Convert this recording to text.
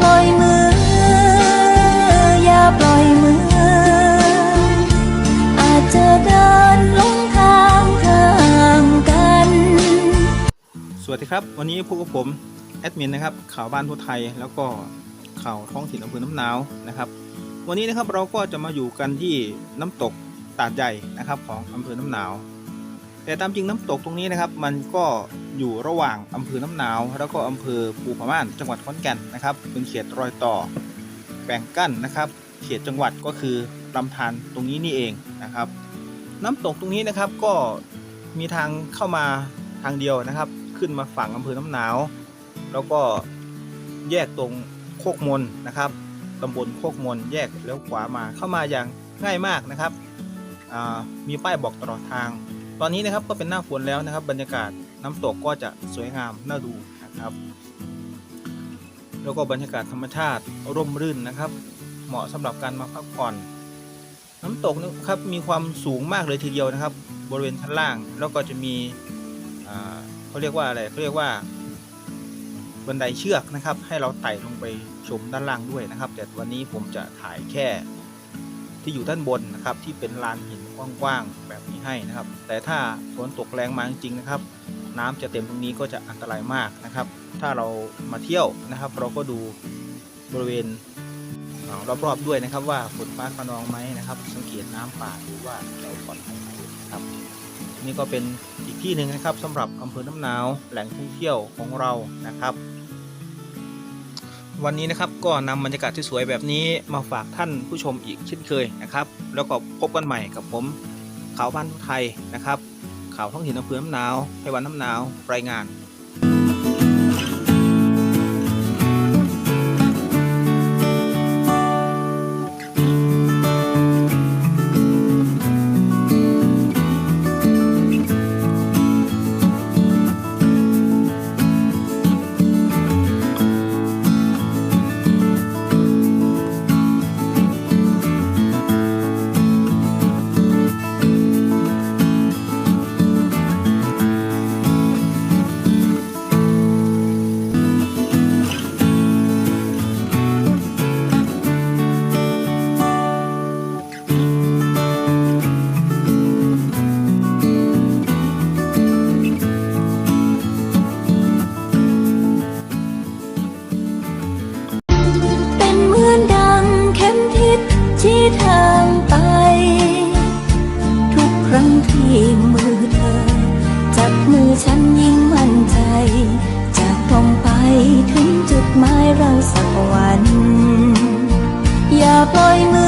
ปล่อยมือ อย่าปล่อยมือ อาจจะเดินลงทางข้ามกัน สวัสดีครับ วันนี้พวกผมแอดมินนะครับ ข่าวบ้านทั่วไทยแล้วก็ข่าวท้องถิ่นอำเภอน้ำหนาวนะครับ วันนี้นะครับเราก็จะมาอยู่กันที่น้ำตกตาดใหญ่นะครับ ของอำเภอน้ำหนาว แต่ตามจริงน้ำตกตรงนี้นะครับ มันก็อยู่ระหว่างอำเภอน้ำหนาว แล้วก็อำเภอภูผาม่านจังหวัดขอนแก่นนะครับเป็นเขตรอยต่อแบ่งกั้นนะครับ เขตจังหวัดก็คือลำธารตรงนี้นี่เองนะครับ น้ำตกตรงนี้นะครับก็มีทางเข้ามาทางเดียวนะครับ ขึ้นมาฝั่งอำเภอน้ำหนาว แล้วก็แยกตรงโคกมนนะครับตำบลโคกมนแยกแล้วขวามาเข้ามาอย่างง่ายมากนะครับ มีป้ายบอกตลอดทาง ตอนนี้นะครับก็เป็นหน้าฝนแล้วนะครับ บรรยากาศน้ำตกก็จะสวยงามน่าดูนะครับ แล้วก็บรรยากาศธรรมชาติร่มรื่นนะครับ เหมาะสำหรับการมาพักผ่อน น้ำตกนะครับมีความสูงมากเลยทีเดียวนะครับ บริเวณชั้นล่างแล้วก็จะมีเขาเรียกว่าอะไรเขาเรียกว่าบันไดเชือกนะครับ ให้เราไต่ลงไปชมด้านล่างด้วยนะครับ แต่วันนี้ผมจะถ่ายแค่ ที่อยู่ด้านบนนะครับที่เป็นลานหินกว้างๆแบบนี้ให้นะครับ แต่ถ้าฝนตกแรงมาจริงๆนะครับ น้ำจะเต็มตรงนี้ก็จะอันตรายมากนะครับ ถ้าเรามาเที่ยวนะครับ เราก็ดูบริเวณรอบๆด้วยนะครับ ว่าฝนฟ้าขนองไหมนะครับ สังเกตน้ำป่าดูว่าเราปลอดภัยไหมนะครับ นี่ก็เป็นอีกที่หนึ่งนะครับสำหรับอำเภอน้ำหนาวแหล่งท่องเที่ยวของเรานะครับ วันนี้นะครับก็นำบรรยากาศที่สวยแบบนี้มาฝากท่านผู้ชมอีกเช่นเคยนะครับ แล้วก็พบกันใหม่กับผมข่าวบ้านไทยนะครับข่าวท้องถิ่นอำเภอน้ำหนาวไพวันน้ำหนาวรายงาน ทางไป ทุกครั้งที่มือเธอ จับมือฉันยิ่งมั่นใจจะตรงไปถึงจุดหมายเราสักวัน อย่าปล่อยมือ